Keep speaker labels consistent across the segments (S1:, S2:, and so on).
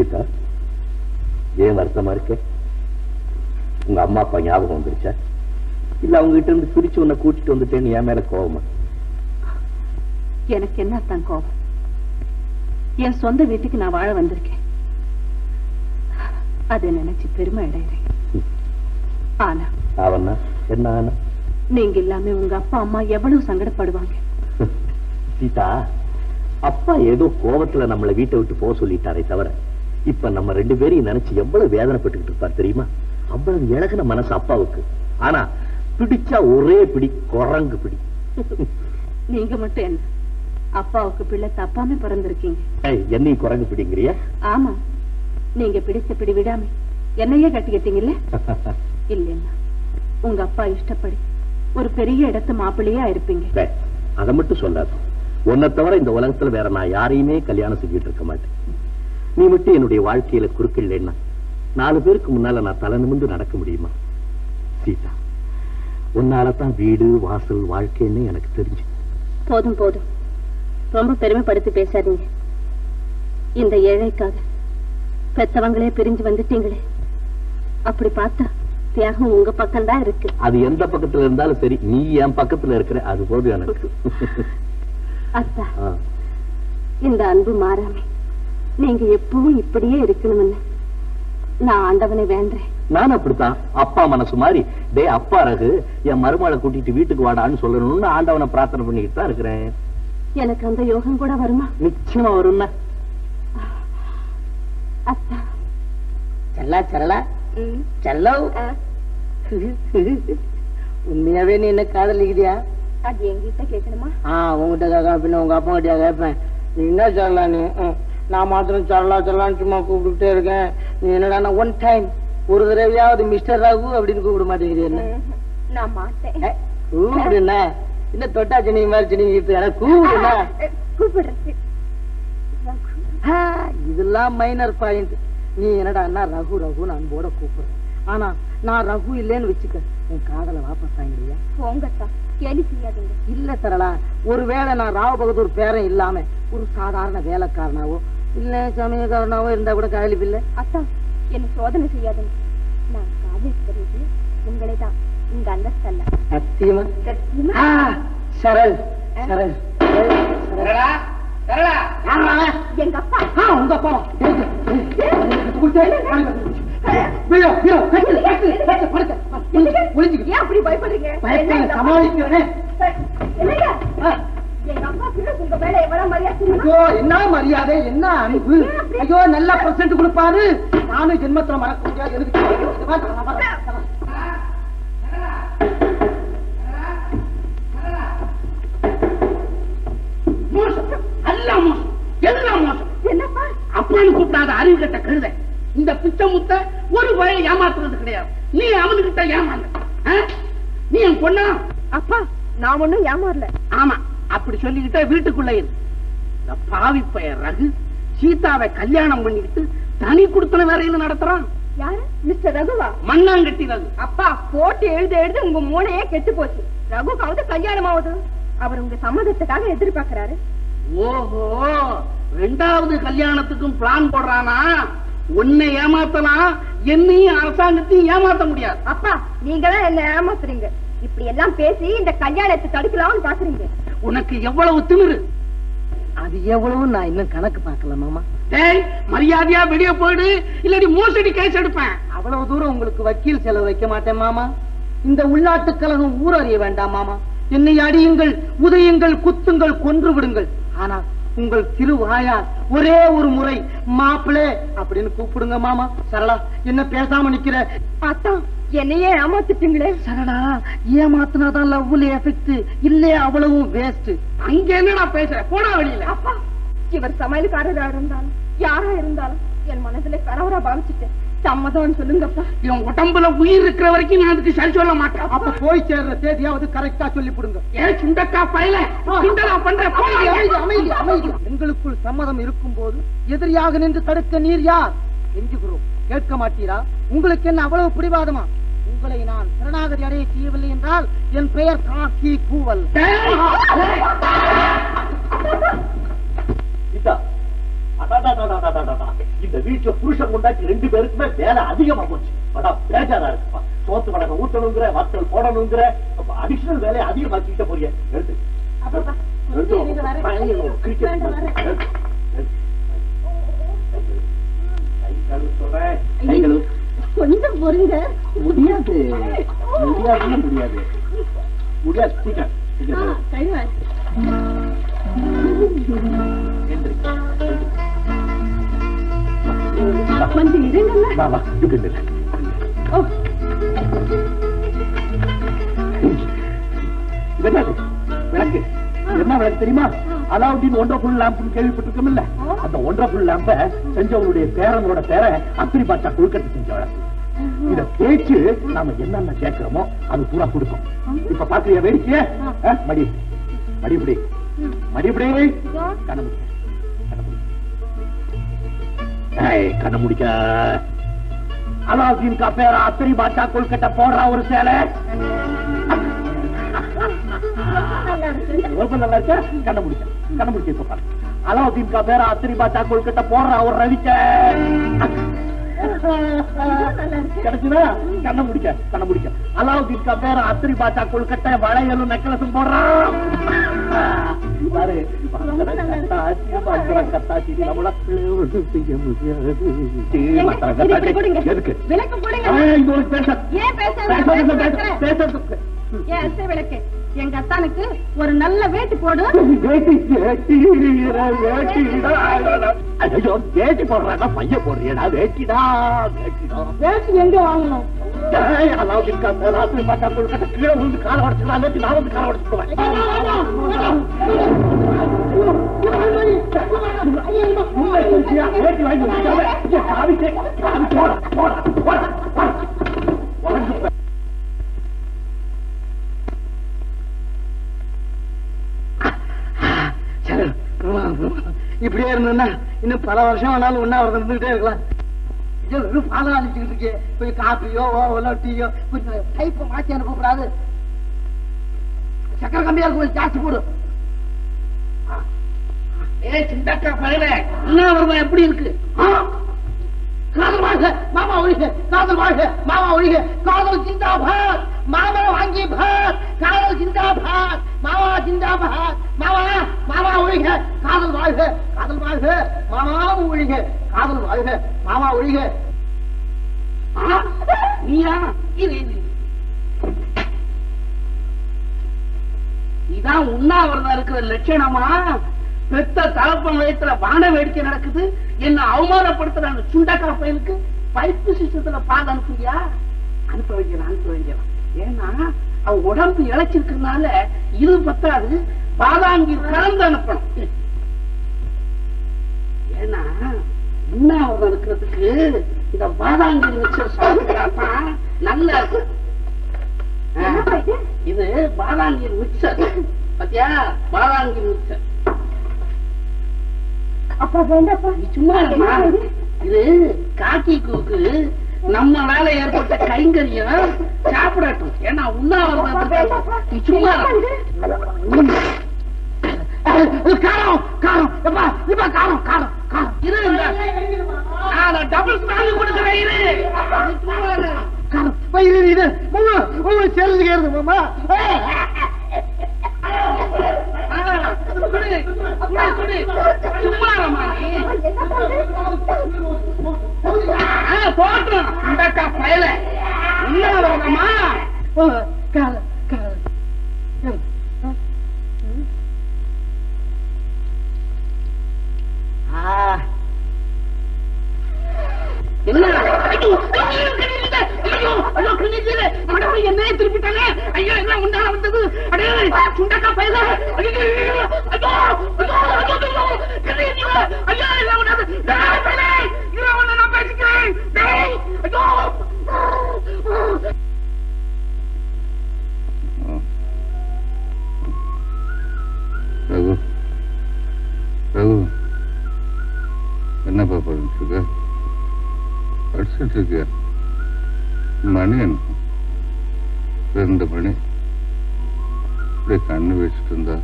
S1: சீதா ஏன் வருத்தமா இருக்க? உங்க அம்மா அப்பா ஞாபகம் வந்துருச்சா? இல்ல அவங்க கிட்ட இருந்து பிரிச்சு உன்னை கூட்டிட்டு வந்துட்டேன்னு என் மேல கோவமா?
S2: எனக்கு என்ன தான் கோபம்? என் சொந்த வீட்டுக்கு நான் வாழ வந்திருக்கேன். அதை நினைச்சு பெருமை அடைகிறேன். ஆனா
S1: அவனா என்ன ஆனா?
S2: நீங்க இல்லாம உங்க அப்பா அம்மா எவ்வளவு சங்கடப்படுவாங்க?
S1: சீதா அப்பா ஏதோ கோவத்துல நம்மளை வீட்டை விட்டு போக சொல்லிட்டாரே தவிர இப்ப நம்ம ரெண்டு பேரையும் நினைச்சு எவ்வளவு வேதனைப்பட்டுக்கிட்டு இருப்பார் தெரியுமா? அவ்வளவு இழகுன மனசு அப்பாவுக்கு. ஆனா பிடிச்சா ஒரே பிடி குரங்கு பிடி.
S2: நீங்க மட்டும் என்ன? அப்பாவுக்கு பிள்ளை தப்பாம பிறந்திருக்கீங்க.
S1: என்னையும் குரங்கு பிடிங்கிறியா?
S2: ஆமா. நீங்க பிடிச்ச பிடி விடாம என்னையே கட்டிக்கிட்டீங்கல்ல? இல்லைன்னா உங்க அப்பா இஷ்டப்படி ஒரு பெரிய இடத்து மாப்பிள்ளையா இருப்பீங்க.
S1: அதை மட்டும் சொல்லாத. உன்னை தவிர இந்த உலகத்துல வேற நான் யாரையுமே கல்யாணம் செஞ்சுட்டு இருக்க மாட்டேன். நீ மட்டும் என்னுடைய வாழ்க்கையில குறுக்கில்லைன்னா நாலு பேருக்கு முன்னால நான் தலை நிமிர்ந்து நடக்க முடியுமா? சீதா உன்னாலதான் வீடு வாசல் வாழ்க்கைன்னு எனக்கு தெரிஞ்சு.
S2: போதும் போதும். ரொம்ப பெருமைப்படுத்தி பேசாதீங்க. இந்த ஏழைக்காக பெத்தவங்களே பிரிஞ்சு வந்துட்டீங்களே. அப்படி பார்த்தா தியாகம் உங்க பக்கம்தான் இருக்கு.
S1: அது எந்த பக்கத்துல இருந்தாலும் சரி நீ என் பக்கத்துல இருக்கிற அது போதும் எனக்கு.
S2: அத்தா. இந்த அன்பு மாறாம. நீங்க எப்பவும் இப்படியே இருக்கணும்னு. நான் ஆண்டவனை வேண்டேன்
S1: நான் அப்படித்தான். அப்பா மனசு மாதிரி டே அப்பா ரகு என் மருமகளை கூட்டிட்டு வீட்டுக்கு வாடான்னு சொல்லணும்னு ஆண்டவனை பிரார்த்தனை பண்ணிக்கிட்டு தான் இருக்கிறேன்.
S2: எனக்கு அந்த யோகம் கூட வருமா?
S1: நிச்சயமா வரும்னா.
S2: அத்தா.
S3: செல்லா செல்லா. செல்லம் உண்மையாவே நீ என்ன காதலிக்கிறியா?
S2: அது எங்கிட்ட கேட்கணுமா?
S3: ஆ உங்ககிட்ட கேட்க பின்ன உங்க அப்பா கிட்ட கேட்பேன். நீ என்ன சொல்லலா நீ ம். நான் மாத்திரம் சொல்லலா சொல்லலான்னு சும்மா கூப்பிட்டுட்டே இருக்கேன். நீ என்னடா ஒன் டைம் ஒரு தடவையாவது மிஸ்டர் ராகு அப்படின்னு கூப்பிட மாட்டேங்கிறீ என்ன?
S2: நான் மாட்டேன்.
S3: கூப்பிடுண்ணா என்ன தொட்டா சினி மாதிரி சினி எனக்கு கூப்பிடுண்ணா
S2: கூப்பிடுறது
S3: இதெல்லாம் மைனர் பாயிண்ட் நீ என்னடா ரகு ரகு அன்போட கூப்பிடுறேன். ஆனா நான் ரகு இல்லைன்னு வச்சுக்க உன் காதல வாபஸ் வாங்கிடுவியா?
S2: போங்கத்தா கேலி செய்யாதீங்க.
S3: இல்ல சரளா ஒருவேளை நான் ராவ் பகதூர் பேரன் இல்லாம ஒரு சாதாரண வேலைக்காரனாவோ இல்ல சமயக்காரனாவோ இருந்தா கூட காதலிப்பு இல்ல
S2: அத்தா என்ன சோதனை செய்யாதீங்க நான் காதலிக்கிறது உங்களை தான் உங்க அந்தஸ்தல்ல
S3: சத்தியமா ஆ, சரள் சரள் சரளா சரளா யாரா அவன்?
S2: எங்க அப்பா
S3: உங்க அப்பா
S2: அப்படி பயப்படுறீங்க
S3: பயப்பட சமாளிக்கிறேன்
S2: என்னங்க
S3: ஆ.
S2: எங்க அப்பா கிட்ட உங்க மேல எவ்வளவு மரியாதை
S3: என்ன மரியாதை? என்ன அன்பு? ஐயோ நல்ல பர்சன்ட் கொடுப்பாரு. நானும் ஜென்மத்துல மறக்க முடியாது. எனக்கு
S4: அப்பான்னு கூப்பிடாத அறிவு கட்ட கழுத இந்த பிச்சை முத்த ஒரு பய ஏமாத்துறது கிடையாது. நீ அவனுக்கிட்ட ஏமாந்த? நீ என் பொண்ணா?
S2: அப்பா நான் ஒண்ணும் ஏமாறல.
S4: ஆமா. அப்படி சொல்லிக்கிட்ட வீட்டுக்குள்ள இரு. பாவி பைய ரகு சீதாவை கல்யாணம் பண்ணிக்கிட்டு தனி குடுத்தன வேற என்ன நடத்துறான்.
S2: யாரு? மிஸ்டர் ரகுவா?
S4: மண்ணாங்கட்டி ரகு.
S2: அப்பா போட்டு எழுத எழுத உங்க மூளையே கெட்டு போச்சு. ரகுக்காவது கல்யாணம் ஆகுது. அவர் உங்க சம்மதத்துக்காக எதிர்பார்க்கறாரு.
S4: ஓஹோ ரெண்டாவது கல்யாணத்துக்கும் பிளான் போடுறானா? உன்னை ஏமாத்தலாம் என்னையும் அரசாங்கத்தையும் ஏமாத்த முடியாது.
S2: அப்பா நீங்க தான் என்ன ஏமாத்துறீங்க. இப்படி எல்லாம் பேசி இந்த கல்யாணத்தை தடுக்கலாம்னு பாக்குறீங்க.
S4: உனக்கு எவ்வளவு திமிரு?
S3: அது எவ்வளவு நான் இன்னும் கணக்கு பார்க்கல மாமா.
S4: டேய் மரியாதையா வெளிய போயிடு. இல்லாட்டி மோசடி கேஸ் எடுப்பேன்.
S3: அவ்வளவு தூரம் உங்களுக்கு வக்கீல் செலவு வைக்க மாட்டேன் மாமா. இந்த உள்நாட்டு கழகம் ஊரறிய வேண்டாம் மாமா. என்னை அடியுங்கள் உதயுங்கள் குத்துங்கள் கொன்று விடுங்கள். ஆனால் உங்கள் திருவாயார் ஒரே ஒரு முறை மாப்பிளே அப்படின்னு கூப்பிடுங்க மாமா. சரளா என்ன பேசாம நிக்கிற?
S2: அத்தா என்னையே ஏமாத்திட்டீங்களே.
S3: சரளா ஏமாத்தினாதான் லவ்ல எஃபெக்ட் இல்லையே அவ்வளவும் வேஸ்ட்
S4: அங்க என்னடா பேசுற? போடா வெளியில.
S2: அப்பா இவர் சமையல்காரரா இருந்தாலும் யாரா இருந்தாலும் என் மனசுல கணவரா பாவிச்சுட்டேன். சம்மதம் சொல்லுங்கப்பா.
S4: இவன் உடம்புல உயிர் இருக்கிற வரைக்கும் நான் அதுக்கு சரி சொல்ல மாட்டேன்.
S3: அப்ப போய் சேர்ற தேதியாவது கரெக்டா சொல்லி போடுங்க
S4: ஏன் சுண்டக்கா பயல? சுண்டலா பண்ற?
S3: அமைதி, அமைதி, அமைதி. எங்களுக்குள் சம்மதம் இருக்கும் போது எதிரியாக நின்று தடுக்க நீர் யார்? கெஞ்சுகிறோம் கேட்க மாட்டீரா? உங்களுக்கு என்ன அவ்வளவு பிடிவாதமா? உங்களை நான் சரணாகதி அடைய செய்யவில்லை என்றால் என் பெயர் காக்கி கூவல்.
S1: இது இந்த வீட்டுல புருஷன் கொண்டாட்டி ரெண்டு பேருக்குமே வேலை அதிகமா போச்சு. அடா பேஜாரா இருக்குப்பா. சோத்து வடகம் ஊத்தணுங்கிற வத்தல் போடணுங்கிற அடிஷனல் வேலையை அதிகமாக்கிட்ட போறிய. எடுத்து.
S2: கொஞ்சம் பொறுங்க.
S1: முடியாது. முடியாதுன்னு முடியாது. முடியாது சீக்கிரம் சீக்கிரம்.
S2: கொஞ்சம் இருங்கல்ல. ஓ.
S1: இது என்னது? விளக்கு என்ன விளக்கு தெரியுமா? அலாவுதீன் ஒன்றரை லேம்ப்னு கேள்விப்பட்டிருக்கோம்ல? அந்த ஒன்றரை லேம்ப செஞ்சவங்களுடைய பேரனோட பேரன் அத்திரி பாட்டா கொழுக்கட்டை செஞ்ச விளக்கு இத தேய்ச்சு நாம என்னென்ன கேட்கிறோமோ அது பூரா கொடுக்கும். இப்ப பாக்குறியா வேடிக்கைய? மடி. மடிபடி. மடிபடி. கண்ண கண்ண முடிக்க. அலாவுதீன் கா பேர அத்திரி பாட்டா கொழுக்கட்டை போடுறா ஒரு சேலை. ரொம்ப நல்லா இருக்க? கண்ண முடிக்க கண்ண முடிக்க இப்ப பாரு. அலாவுதீன் கா பேர அத்திரி பாட்டா கொழுக்கட்டை போடுறா ஒரு ரவிக்க. கிடைச்சுதா கண்ண முடிக்க கண்ண முடிக்க. அலாவுதீன் கா பேர அத்திரி பாட்டா கொழுக்கட்டை வளையலும் நெக்கலசும் போடுறான். பாரு கத்தாச்சி மந்திரம் கத்தாச்சி நம்மள செய்ய முடியாது. எதுக்கு?
S2: விளக்கு போடுங்க.
S1: உனக்கு பேச
S2: ஏன் பேசாத?
S1: பேசாத, பேச-
S2: எங்க அத்தானுக்கு ஒரு நல்ல வேட்டு போடு.
S1: ஐயோ, வேட்டி போடுறாடா, பையன் போடுறியடா, வேட்டிடா, வேட்டிடா.
S2: வேட்டு எங்க வாங்கணும்?
S1: ராத்திரி பார்த்தா கொழுக்கட்டை கீழே விழுந்து காலை உடைச்சுக்கலாம், நேத்து நான் வந்து காலை உடைச்சுக்குவேன். வேட்டி வாங்கி போடா, போடா, போடா, போடா. உனக்கு பே-
S3: சரி, இப்படியே இருந்ததுன்னா இன்னும் பல வருஷம் ஆனாலும் ஒன்னா இருந்துகிட்டே இருக்கலாம். ஐயோ, வெறும் பாலம் அழிச்சுக்கிட்டு இருக்கே. கொஞ்சம் காப்பியோ ஓவலோ டீயோ கொஞ்சம் டைப்பை மாற்றி அனுப்பக்கூடாது. சக்கர கம்மியா இருக்கும் கொஞ்சம் ஜாஸ்தி போடும்
S4: ஏ சிண்டக்கா பயல என்ன வருவா எப்படி இருக்கு?
S3: காதல் வாழ்க மாமா ஒழிக காதல் வாழ்க மாமா ஒழிக காதல் ஜிந்தாபாத் மாமா வாங்கி பாத் காதல் ஜிந்தாபாத் மாமா ஜிந்தாபாத் மாவா மாவா ஒழிக காதல் வாழ்க காதல் வாழ்க மாமாவும் ஒழிக காதல் வாழ்க மாமா ஒழிக.
S4: நீயா? இரு இதான் உண்ணாவிரதம் இருக்கிற லட்சணமா? பெத்த தலப்பம் வயத்துல வான வேடிக்கை நடக்குது. என்ன அவமானப்படுத்துற அந்த சுண்டக்கா பையனுக்கு பைப்பு சிஸ்டத்துல பால் அனுப்புறியா? அனுப்ப வைக்கலாம் அனுப்ப வைக்கலாம். ஏன்னா அவ உடம்பு இழைச்சிருக்கிறதுனால இது பத்தாது. பாதாங்கி கலந்து அனுப்பணும். ஏன்னா உண்ணாவிரதம் இருக்கிறதுக்கு இந்த பாதாங்கி மிக்சர் சாப்பிட்டாதான் நல்லா இருக்கும். இது பாதாங்கி மிக்சர். பாத்தியா? பாதாங்கி மிக்சர்.
S2: அப்பா வேண்டாப்பா
S4: சும்மா இது காக்கி கூக்கு நம்மளால ஏற்பட்ட கைங்கரியம் சாப்பிடட்டும். ஏன்னா உண்ணாவிரதம் சும்மா
S3: காரம் காரம். எப்பா இப்ப காரம் காரம் காரம்.
S4: இரு இந்த. நான் டபுள் ஸ்டாண்ட் கொடுக்கிறேன் இரு. காரம். இரு இரு.
S3: காரம் போய் மாமா மாமா. சேர்ந்து கேருது மாமா
S4: சும்மா நீ. ஆ, போட்டுரும். இந்தக்கா பயல. உண்ணாவிரதமா? என்ன? ஐயோ, திருப்பிட்டாங்க. ஐயோ, என்ன உண்டான வந்தது? அடே, சுண்டக்கா பயல.
S5: மணி என்ன? ரெண்டு மணி. இப்படி கண்ணு வச்சுட்டு இருந்தா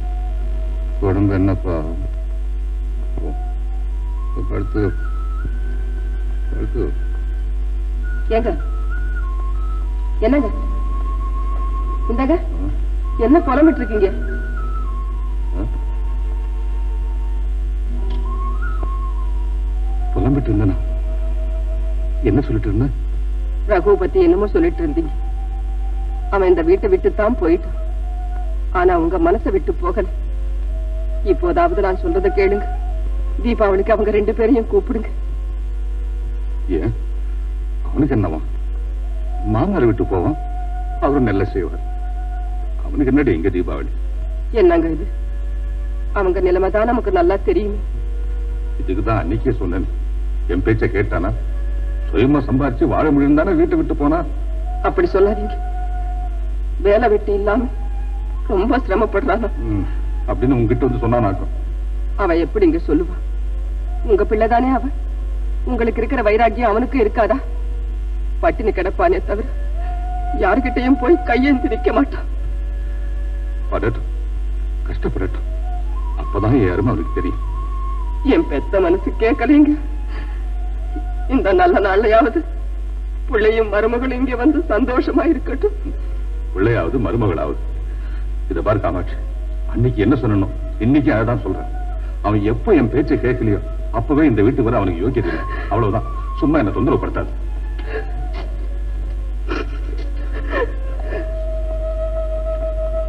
S5: உடம்பு என்னப்பா படுத்து
S4: ஏங்க. என்னங்க? இந்தங்க. என்ன புலம்பிட்டு இருக்கீங்க?
S5: புலம்பிட்டு இருந்தனா? என்ன சொல்லிட்டு இருந்த?
S4: ரகு பத்தி என்னமோ சொல்லிட்டு இருந்தீங்க. அவன் இந்த வீட்டை விட்டு தான் போயிட்டான். ஆனா உங்க மனசை விட்டு போகல. இப்போதாவது நான் சொல்றதை கேளுங்க. தீபாவளிக்கு அவங்க ரெண்டு பேரையும் கூப்பிடுங்க.
S5: ஏன்? அவனுக்கு என்னவா? மாமனார் விட்டு போவான். அவரும் நல்ல செய்வார். அவனுக்கு என்னடி இங்க தீபாவளி?
S4: என்னங்க இது? அவங்க நிலைமை தான் நமக்கு நல்லா தெரியுமே.
S5: இதுக்குதான் அன்னைக்கே சொன்னேன். என் பேச்ச கேட்டானா? சுயமா சம்பாரிச்சு வாழ முடியும் தானே வீட்டை விட்டு போனா?
S4: அப்படி சொல்லாதீங்க. வேலை வெட்டி இல்லாம ரொம்ப சிரமப்படுறானா
S5: அப்படின்னு உங்ககிட்ட வந்து சொன்னானாக்கும்
S4: அவன் எப்படி இங்க சொல்லுவான் உங்க பிள்ளைதானே அவன் உங்களுக்கு இருக்கிற வைராக்கியம் அவனுக்கு இருக்காதா? பட்டினி கிடப்பானே தவிர யாருகிட்டயும் போய் கையேந்தி நிக்க மாட்டான்
S5: படட்டும். கஷ்டப்படட்டும். அப்பதான் என் அருமை அவனுக்கு தெரியும்.
S4: என் பெத்த மனசு கேட்கலைங்க. இந்த நல்ல நாள்லயாவது பிள்ளையும் மருமகளும் இங்கே வந்து சந்தோஷமா இருக்கட்டும்
S5: பிள்ளையாவது மருமகளாவது. இத பாரு காமாட்சி அன்னைக்கு என்ன சொல்லணும் இன்னைக்கு அதான் சொல்றேன். அவன் எப்ப என் பேச்சை கேட்கலையோ அப்பவே இந்த வீட்டுக்கு வர அவனுக்கு யோகியது அவ்வளவுதான். சும்மா என்ன தொந்தரவு படுத்தாது